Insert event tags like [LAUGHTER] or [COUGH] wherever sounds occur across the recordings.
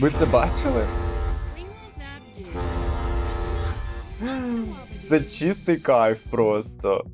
Ви це бачили? Це чистий кайф просто.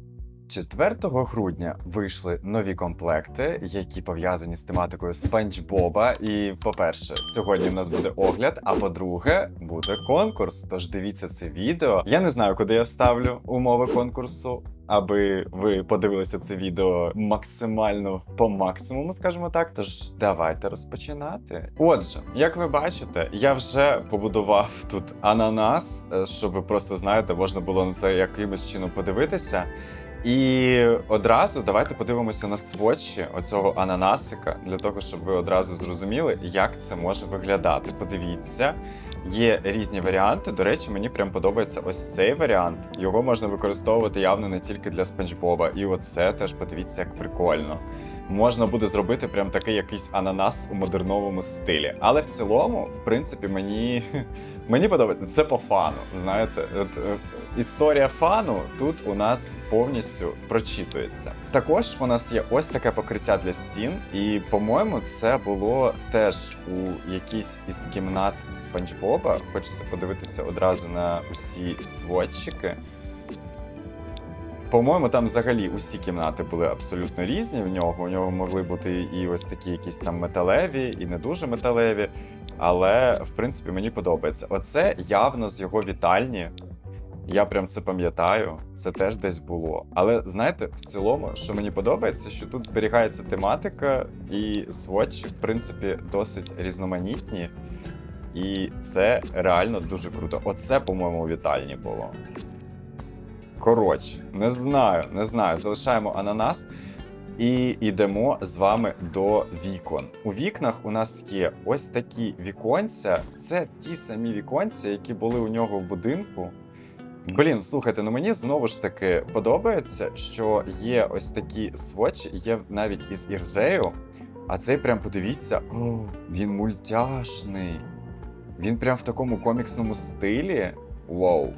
4 грудня вийшли нові комплекти, які пов'язані з тематикою Спанч Боба. І, по-перше, сьогодні в нас буде огляд, а по-друге, буде конкурс. Тож дивіться це відео. Я не знаю, куди я вставлю умови конкурсу. Аби ви подивилися це відео максимально по максимуму, скажімо так. Тож давайте розпочинати. Отже, як ви бачите, я вже побудував тут ананас, е, щоб ви просто знаєте, можна було на це якимось чином подивитися. І одразу давайте подивимося на сводчі оцього ананасика, для того, щоб ви одразу зрозуміли, як це може виглядати. Подивіться, є різні варіанти. До речі, мені прям подобається ось цей варіант. Його можна використовувати явно не тільки для спанчбоба. І оце теж подивіться, як прикольно. Можна буде зробити прям такий якийсь ананас у модерновому стилі. Але в цілому, в принципі, мені, [LAUGHS] мені подобається. Це по фану. Знаєте, е, історія фану тут у нас повністю прочитується. Також у нас є ось таке покриття для стін, і, по-моєму, це було теж у якійсь із кімнат Спанч Боба. Хочеться подивитися одразу на усі сводчики. По-моєму, там взагалі усі кімнати були абсолютно різні в нього. У нього могли бути і ось такі якісь там металеві, і не дуже металеві. Але, в принципі, мені подобається. Оце явно з його вітальні. Я прям це пам'ятаю, це теж десь було. Але знаєте, в цілому, що мені подобається, що тут зберігається тематика, і сводчі, в принципі, досить різноманітні. І це реально дуже круто. Оце, по-моєму, у вітальні було. Коротше, не знаю, не знаю. Залишаємо ананас і йдемо з вами до вікон. У вікнах у нас є ось такі віконця. Це ті самі віконця, які були у нього в будинку. Блін, слухайте, ну мені знову ж таки подобається, що є ось такі свочі, є навіть із іржею. А цей прям подивіться, о, він мультяшний. Він прям в такому коміксному стилі. Вау.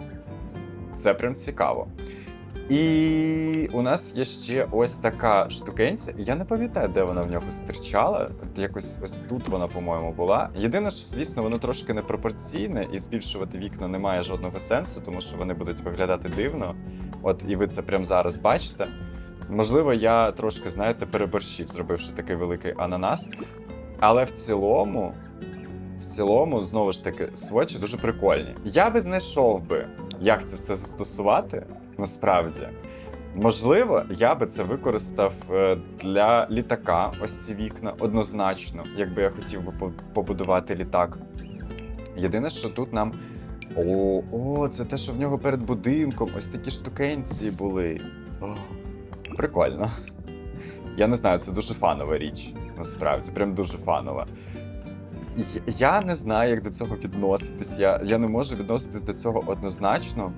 Це прям цікаво. І у нас є ще ось така штукенця. Я не пам'ятаю, де вона в нього стирчала. Якось ось тут вона, по-моєму, була. Єдине, що, звісно, воно трошки непропорційне, і збільшувати вікна немає жодного сенсу, тому що вони будуть виглядати дивно. От і ви це прямо зараз бачите. Можливо, я трошки, знаєте, переборщив, зробивши такий великий ананас. Але в цілому, в цілому, знову ж таки, сводчі дуже прикольні. Я би знайшов би, як це все застосувати насправді. Можливо, я би це використав е, для літака, ось ці вікна, однозначно, якби я хотів би побудувати літак. Єдине, що тут нам. О, о, це те, що в нього перед будинком, ось такі штукенці були. О, прикольно. Я не знаю, це дуже фанова річ, насправді, прям дуже фанова. Я не знаю, як до цього відноситись. Я, я не можу відноситись до цього однозначно.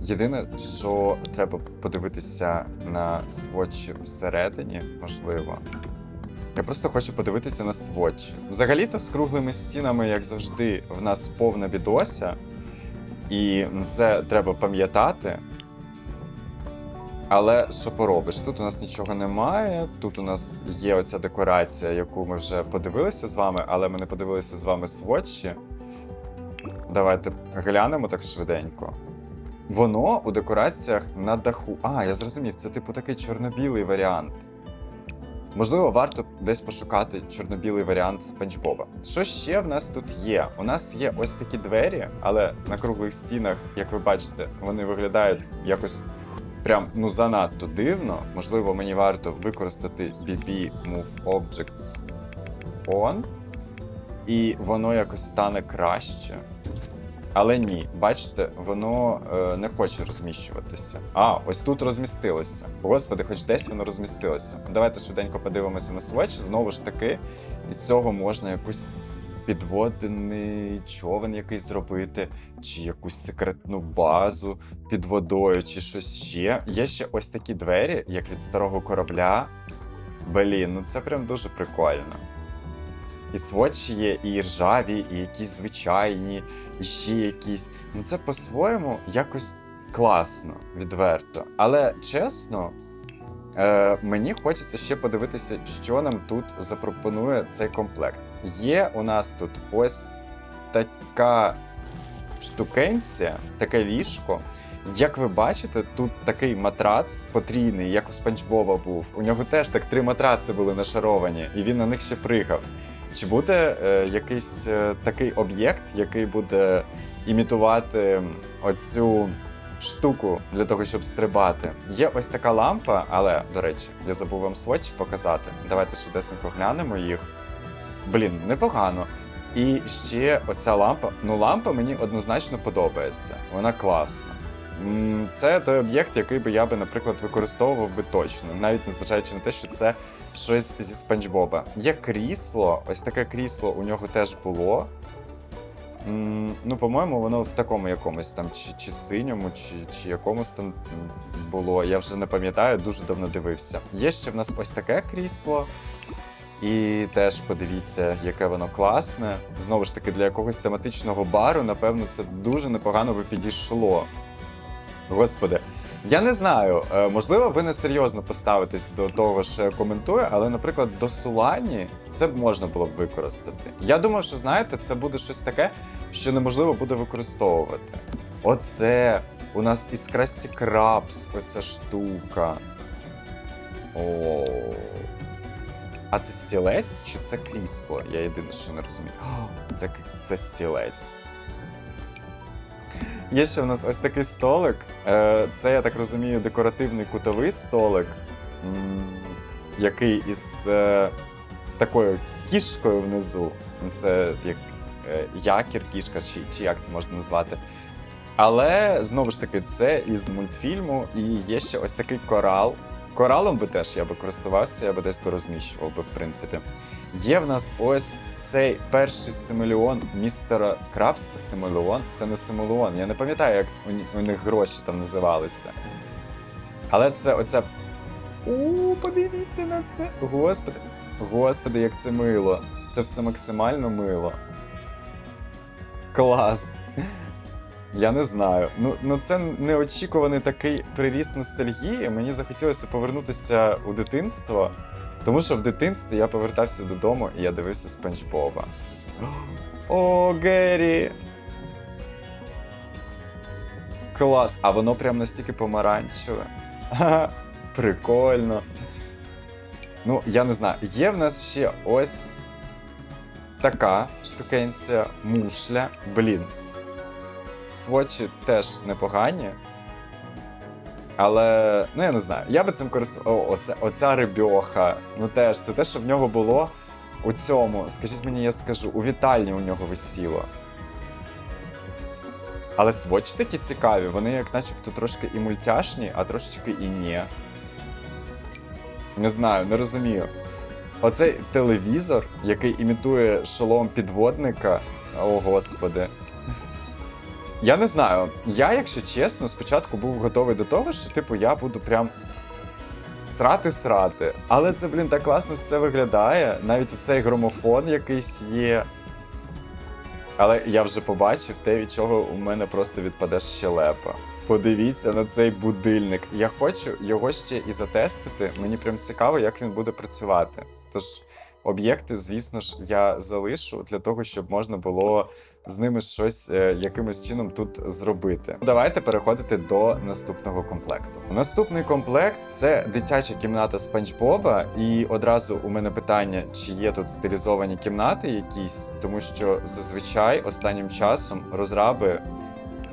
Єдине, що треба подивитися на сводчі всередині, можливо. Я просто хочу подивитися на сводчі. Взагалі-то з круглими стінами, як завжди, в нас повна бідося. І ну, це треба пам'ятати. Але що поробиш? Тут у нас нічого немає. Тут у нас є оця декорація, яку ми вже подивилися з вами, але ми не подивилися з вами сводчі. Давайте глянемо так швиденько. Воно у декораціях на даху. А, я зрозумів, це типу такий чорно-білий варіант. Можливо, варто десь пошукати чорно-білий варіант Спанч Боба. Що ще в нас тут є? У нас є ось такі двері, але на круглих стінах, як ви бачите, вони виглядають якось прям ну занадто дивно. Можливо, мені варто використати BB Move Objects On, і воно якось стане краще. Але ні, бачите, воно е, не хоче розміщуватися. А, ось тут розмістилося. Господи, хоч десь воно розмістилося. Давайте швиденько подивимося на свеч. Знову ж таки, із цього можна якусь підводний човен якийсь зробити, чи якусь секретну базу під водою, чи щось ще. Є ще ось такі двері, як від старого корабля. Блін, ну це прям дуже прикольно. І сводчі є, і ржаві, і якісь звичайні, і ще якісь. Ну це по-своєму якось класно, відверто. Але чесно, Е, мені хочеться ще подивитися, що нам тут запропонує цей комплект. Є у нас тут ось така штукенція, таке ліжко. Як ви бачите, тут такий матрац потрійний, як у Спанч Боба був. У нього теж так три матраци були нашаровані, і він на них ще пригав. Чи буде е, якийсь е, такий об'єкт, який буде імітувати оцю штуку для того, щоб стрибати? Є ось така лампа, але, до речі, я забув вам сводчі показати. Давайте швидесенько глянемо їх. Блін, непогано. І ще оця лампа. Ну, лампа мені однозначно подобається. Вона класна. Це той об'єкт, який би я би, наприклад, використовував би точно, навіть незважаючи на те, що це щось зі Спанч Боба. Є крісло, ось таке крісло у нього теж було. Ну, по-моєму, воно в такому якомусь там, чи, чи синьому, чи, чи якомусь там було. Я вже не пам'ятаю, дуже давно дивився. Є ще в нас ось таке крісло. І теж подивіться, яке воно класне. Знову ж таки, для якогось тематичного бару, напевно, це дуже непогано би підійшло. Господи, я не знаю. е, Можливо, ви не серйозно поставитесь до того, що я коментую, але, наприклад, до Сулані це б можна було б використати. Я думав, що знаєте, це буде щось таке, що неможливо буде використовувати. Оце у нас із Красті Крабс, оця штука. О. А це стілець чи це крісло? Я єдине, що не розумію. Це, це стілець. Є ще в нас ось такий столик. Е, Це, я так розумію, декоративний кутовий столик, який із е, такою кішкою внизу. Це як е, якір, кішка, чи, чи як це можна назвати. Але знову ж таки, це із мультфільму, і є ще ось такий корал. Коралом би теж я би користувався, я би десь би розміщував би, в принципі. Є в нас ось цей перший симулеон містера Крабс. Симулеон? Це не симулеон. Я не пам'ятаю, як у, них гроші там називалися. Але це оця. У, подивіться на це. Господи. Господи, як це мило. Це все максимально мило. Клас. Я не знаю. Ну, ну це неочікуваний такий приріст ностальгії. Мені захотілося повернутися у дитинство, тому що в дитинстві я повертався додому і я дивився Спанч Боба. [GASPS] О, Геррі! Клас! А воно прям настільки помаранчеве. [LAUGHS] Прикольно. Ну, я не знаю. Є в нас ще ось така штукенція мушля. Блін, сводчі теж непогані. Але, ну я не знаю, я би цим користував. Оце, оця рибьоха. Ну теж, це те, що в нього було у цьому. Скажіть мені, я скажу, у вітальні у нього висіло. Але сводчі такі цікаві, вони як начебто трошки і мультяшні, а трошечки і ні. Не знаю, не розумію. Оцей телевізор, який імітує шолом підводника. О, господи. Я не знаю. Я, якщо чесно, спочатку був готовий до того, що, типу, я буду прям срати-срати. Але це, блін, так класно все виглядає. Навіть цей громофон якийсь є. Але я вже побачив те, від чого у мене просто відпаде щелепа. Подивіться на цей будильник. Я хочу його ще і затестити. Мені прям цікаво, як він буде працювати. Тож об'єкти, звісно ж, я залишу для того, щоб можна було з ними щось е, якимось чином тут зробити. Давайте переходити до наступного комплекту. Наступний комплект це дитяча кімната Спанч Боба. І одразу у мене питання, чи є тут стилізовані кімнати якісь, тому що зазвичай останнім часом розраби.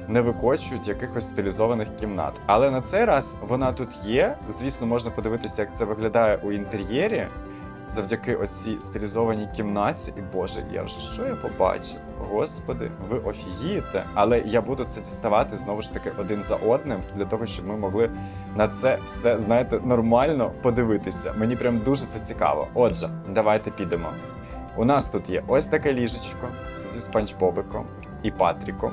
Не викочують якихось стилізованих кімнат. Але на цей раз вона тут є. Звісно, можна подивитися, як це виглядає у інтер'єрі завдяки оцій стилізованій кімнаті. І Боже, я вже що я побачив? Господи, ви офігієте. Але я буду це діставати знову ж таки один за одним, для того, щоб ми могли на це все, знаєте, нормально подивитися. Мені прям дуже це цікаво. Отже, давайте підемо. У нас тут є ось таке ліжечко зі спанчбобиком і Патріком.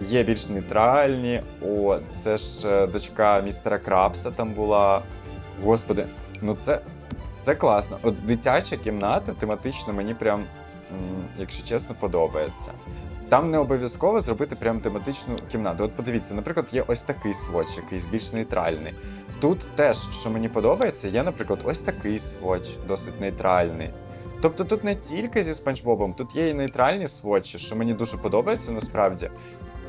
Є більш нейтральні. О, це ж е, дочка містера Крабса там була. Господи, ну це, це класно. От дитяча кімната тематично мені прям, якщо чесно, подобається. Там не обов'язково зробити прям тематичну кімнату. От подивіться, наприклад, є ось такий сводч, якийсь більш нейтральний. Тут теж, що мені подобається, є, наприклад, ось такий сводч, досить нейтральний. Тобто тут не тільки зі Спанч Бобом, тут є і нейтральні сводчі, що мені дуже подобається насправді.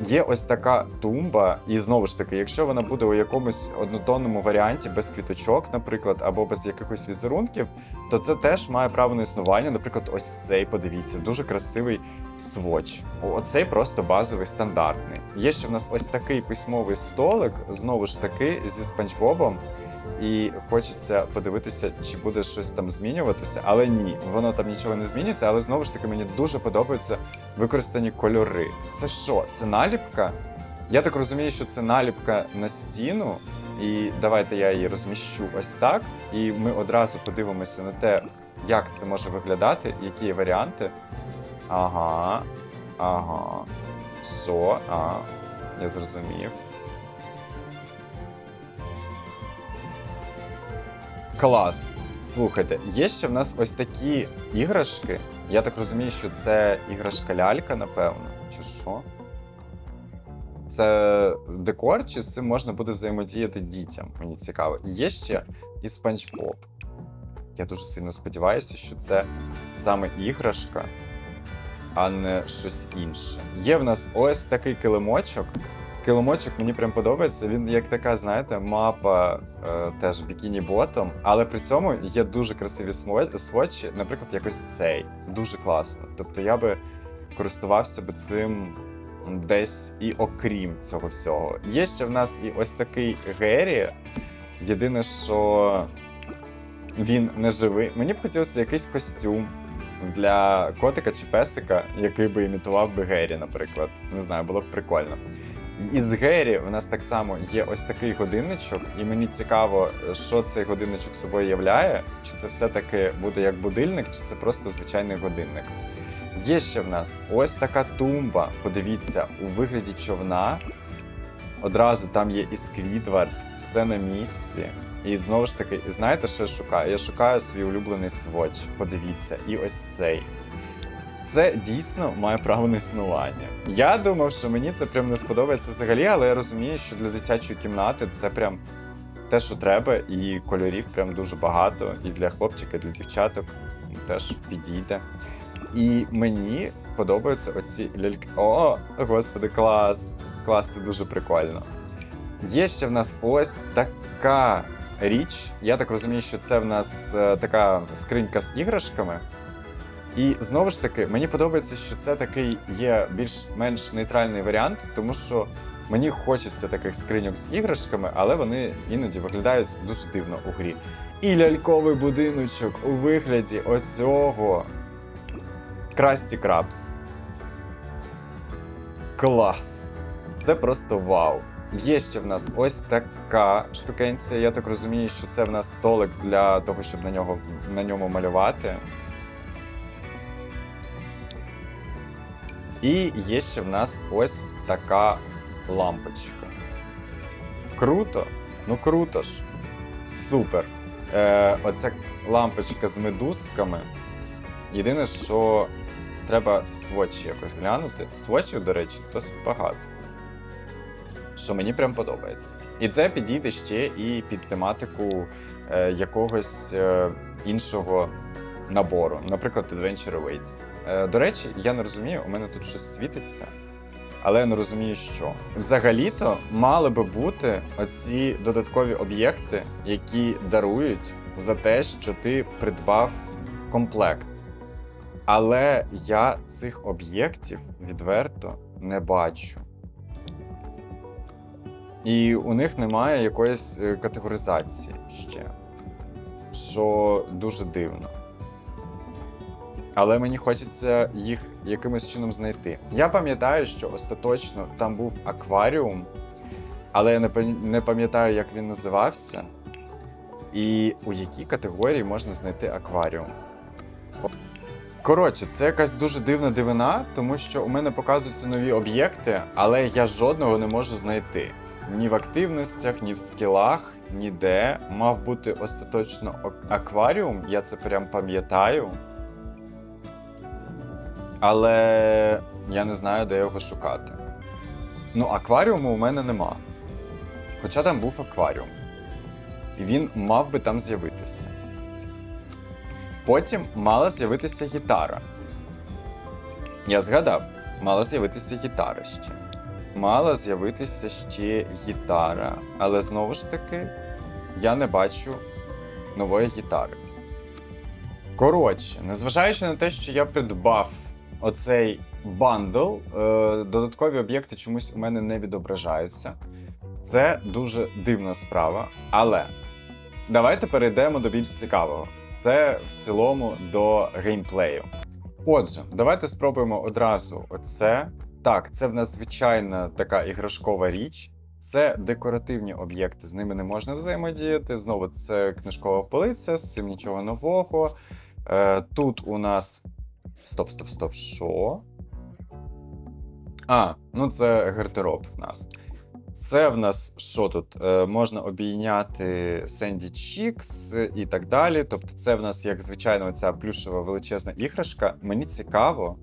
Є ось така тумба, і знову ж таки, якщо вона буде у якомусь однотонному варіанті, без квіточок, наприклад, або без якихось візерунків, то це теж має право на існування. Наприклад, ось цей, подивіться, дуже красивий сводч. Оцей просто базовий стандартний. Є ще в нас ось такий письмовий столик, знову ж таки, зі Спанч Бобом. І хочеться подивитися, чи буде щось там змінюватися, але ні, воно там нічого не змінюється. Але знову ж таки мені дуже подобаються використані кольори. Це що? Це наліпка? Я так розумію, що це наліпка на стіну. І давайте я її розміщу ось так. І ми одразу подивимося на те, як це може виглядати, які є варіанти. Ага, ага. Що? А, я зрозумів. Клас. Слухайте, є ще в нас ось такі іграшки. Я так розумію, що це іграшка лялька, напевно, чи що? Це декор, чи з цим можна буде взаємодіяти дітям? Мені цікаво. Є ще і Спанч Боб. Я дуже сильно сподіваюся, що це саме іграшка, а не щось інше. Є в нас ось такий килимочок. Килимочок мені прям подобається. Він як така, знаєте, мапа е, теж бікіні ботом, але при цьому є дуже красиві сводчі, наприклад, якось цей. Дуже класно. Тобто я би користувався би цим десь і окрім цього всього. Є ще в нас і ось такий Геррі. Єдине, що він не живий. Мені б хотілося якийсь костюм для котика чи песика, який би імітував би Геррі, наприклад. Не знаю, було б прикольно. І Геррі в нас так само є ось такий годинничок, і мені цікаво, що цей годинничок собою являє, чи це все-таки буде як будильник, чи це просто звичайний годинник. Є ще в нас ось така тумба, подивіться, у вигляді човна. Одразу там є і Сквідвард, все на місці. І знову ж таки, знаєте, що я шукаю? Я шукаю свій улюблений сводч. Подивіться, і ось цей. Це дійсно має право на існування. Я думав, що мені це прям не сподобається взагалі, але я розумію, що для дитячої кімнати це прям те, що треба, і кольорів прям дуже багато. І для хлопчика, і для дівчаток теж підійде. І мені подобаються оці ляльки. О, господи, клас! Клас, це дуже прикольно. Є ще в нас ось така річ. Я так розумію, що це в нас е, така скринька з іграшками. І знову ж таки, мені подобається, що це такий є більш-менш нейтральний варіант, тому що мені хочеться таких скриньок з іграшками, але вони іноді виглядають дуже дивно у грі. І ляльковий будиночок у вигляді оцього Красті Крабс. Клас! Це просто вау. Є ще в нас ось така штукенція. Я так розумію, що це в нас столик для того, щоб на, нього, на ньому малювати. І є ще в нас ось така лампочка. Круто? Ну круто ж. Супер. Е, оця лампочка з медузками. Єдине, що треба сводчі якось глянути. Сводчів, до речі, досить багато. Що мені прям подобається. І це підійде ще і під тематику е, якогось е, іншого набору, наприклад, Adventure Awaits. Е, до речі, я не розумію, у мене тут щось світиться, але я не розумію, що. Взагалі-то мали би бути оці додаткові об'єкти, які дарують за те, що ти придбав комплект. Але я цих об'єктів відверто не бачу. І у них немає якоїсь е, категоризації ще, що дуже дивно. Але мені хочеться їх якимось чином знайти. Я пам'ятаю, що остаточно там був акваріум, але я не пам'ятаю, як він називався, і у якій категорії можна знайти акваріум. Коротше, це якась дуже дивна дивина, тому що у мене показуються нові об'єкти, але я жодного не можу знайти. Ні в активностях, ні в скілах, ніде. Мав бути остаточно акваріум, я це прям пам'ятаю. Але я не знаю, де його шукати. Ну, акваріуму у мене нема. Хоча там був акваріум. І він мав би там з'явитися. Потім мала з'явитися гітара. Я згадав, мала з'явитися гітара ще. Мала з'явитися ще гітара, але знову ж таки, я не бачу нової гітари. Коротше, незважаючи на те, що я придбав оцей бандл, е, додаткові об'єкти чомусь у мене не відображаються. Це дуже дивна справа, але давайте перейдемо до більш цікавого. Це в цілому до геймплею. Отже, давайте спробуємо одразу оце. Так, це в нас звичайна така іграшкова річ. Це декоративні об'єкти, з ними не можна взаємодіяти. Знову це книжкова полиця, з цим нічого нового. Е, тут у нас. Стоп, стоп, стоп, що? А, ну це гардероб в нас. Це в нас що тут? Е, можна обійняти Сенді Чікс і так далі. Тобто, це в нас, як звичайно, ця плюшева величезна іграшка. Мені цікаво,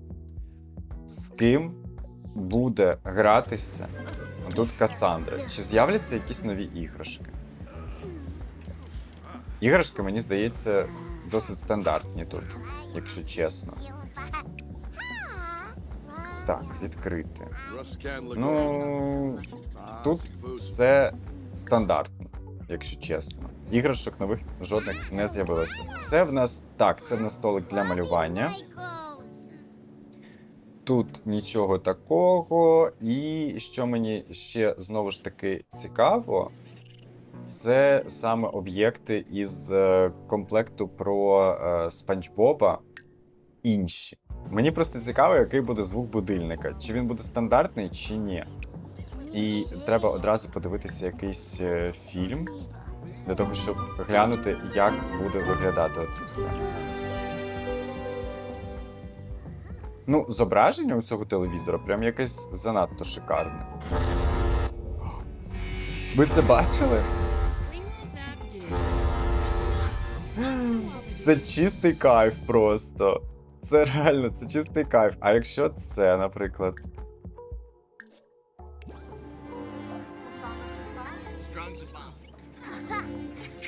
з ким буде гратися тут Касандра. Чи з'являться якісь нові іграшки? Іграшки, мені здається, досить стандартні тут, якщо чесно. Так, відкрити. Ну, тут все стандартно, якщо чесно. Іграшок нових жодних не з'явилося. Це в нас так, це в нас столик для малювання. Тут нічого такого. І що мені ще знову ж таки цікаво, це саме об'єкти із е, комплекту про е, Спанч Боба інші. Мені просто цікаво, який буде звук будильника. Чи він буде стандартний, чи ні. І треба одразу подивитися якийсь е, фільм для того, щоб глянути, як буде виглядати це все. Ну, зображення у цього телевізора прям якесь занадто шикарне. Ви це бачили? Це чистий кайф просто. Це реально, це чистий кайф. А якщо це, наприклад.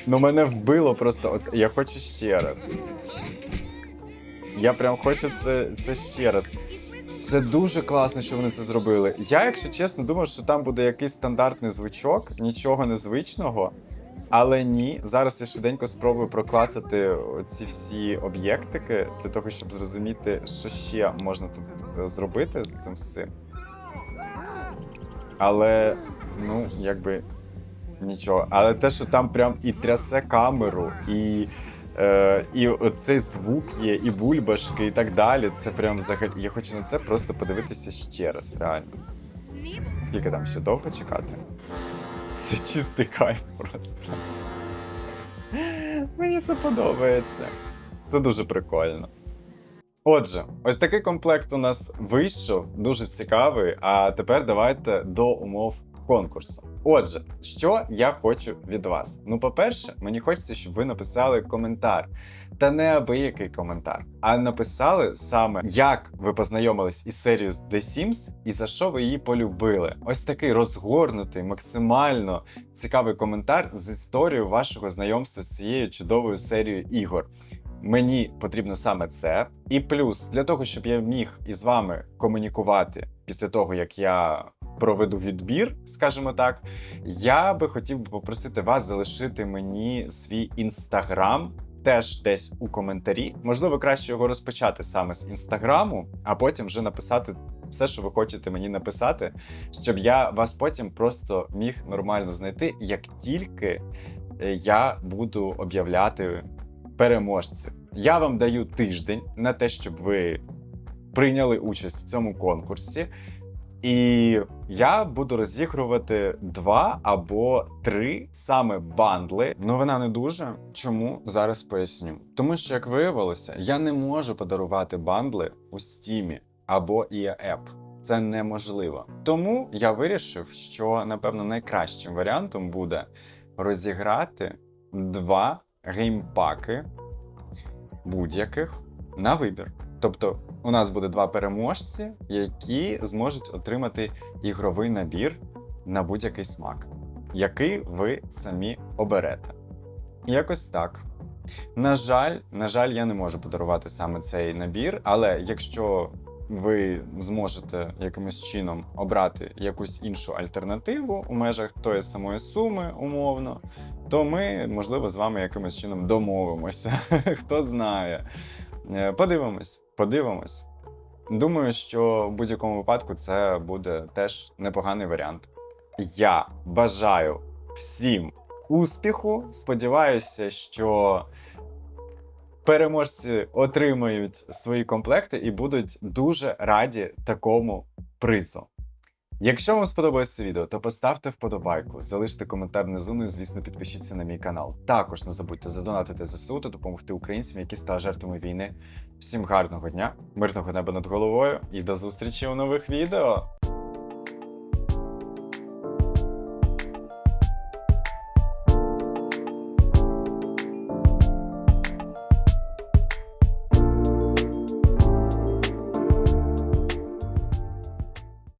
Ну, мене вбило просто. Оце. Я хочу ще раз. Я прям хочу це, це ще раз. Це дуже класно, що вони це зробили. Я, якщо чесно, думав, що там буде якийсь стандартний звучок, нічого незвичного. Але ні, зараз я швиденько спробую проклацати ці всі об'єктики для того, щоб зрозуміти, що ще можна тут е, зробити з цим всім. Але, ну, якби нічого. Але те, що там прям і трясе камеру, і, е, і цей звук є, і бульбашки, і так далі. Це прям взагалі. Я хочу на це просто подивитися ще раз, реально. Скільки там ще довго чекати? Це чистий кайф просто. Мені це подобається. Це дуже прикольно. Отже, ось такий комплект у нас вийшов, дуже цікавий. А тепер давайте до умов конкурсу. Отже, що я хочу від вас? Ну, по-перше, мені хочеться, щоб ви написали коментар. Та не абиякий коментар, а написали саме, як ви познайомились із серією The Sims і за що ви її полюбили. Ось такий розгорнутий, максимально цікавий коментар з історією вашого знайомства з цією чудовою серією ігор. Мені потрібно саме це. І плюс для того, щоб я міг із вами комунікувати після того, як я проведу відбір, скажімо так, я би хотів би попросити вас залишити мені свій інстаграм. Теж десь у коментарі. Можливо, краще його розпочати саме з інстаграму, а потім вже написати все, що ви хочете мені написати, щоб я вас потім просто міг нормально знайти, як тільки е, я буду об'являти переможців. Я вам даю тиждень на те, щоб ви прийняли участь в цьому конкурсі. І я буду розігрувати два або три саме бандли. Новина не дуже. Чому зараз поясню? Тому що, як виявилося, я не можу подарувати бандли у стімі або EA App. Це неможливо. Тому я вирішив, що напевно найкращим варіантом буде розіграти два геймпаки будь-яких на вибір. Тобто, у нас буде два переможці, які зможуть отримати ігровий набір на будь-який смак, який ви самі оберете. Якось так. На жаль, на жаль, я не можу подарувати саме цей набір, але якщо ви зможете якимось чином обрати якусь іншу альтернативу у межах тої самої суми, умовно, то ми, можливо, з вами якимось чином домовимося. [LAUGHS] Хто знає. Е, Подивимось, подивимось. Думаю, що в будь-якому випадку це буде теж непоганий варіант. Я бажаю всім успіху. Сподіваюся, що переможці отримають свої комплекти і будуть дуже раді такому призу. Якщо вам сподобалось це відео, то поставте вподобайку, залиште коментар внизу, ну і звісно підпишіться на мій канал. Також не забудьте задонатити ЗСУ та допомогти українцям, які стали жертвами війни. Всім гарного дня, мирного неба над головою і до зустрічі у нових відео!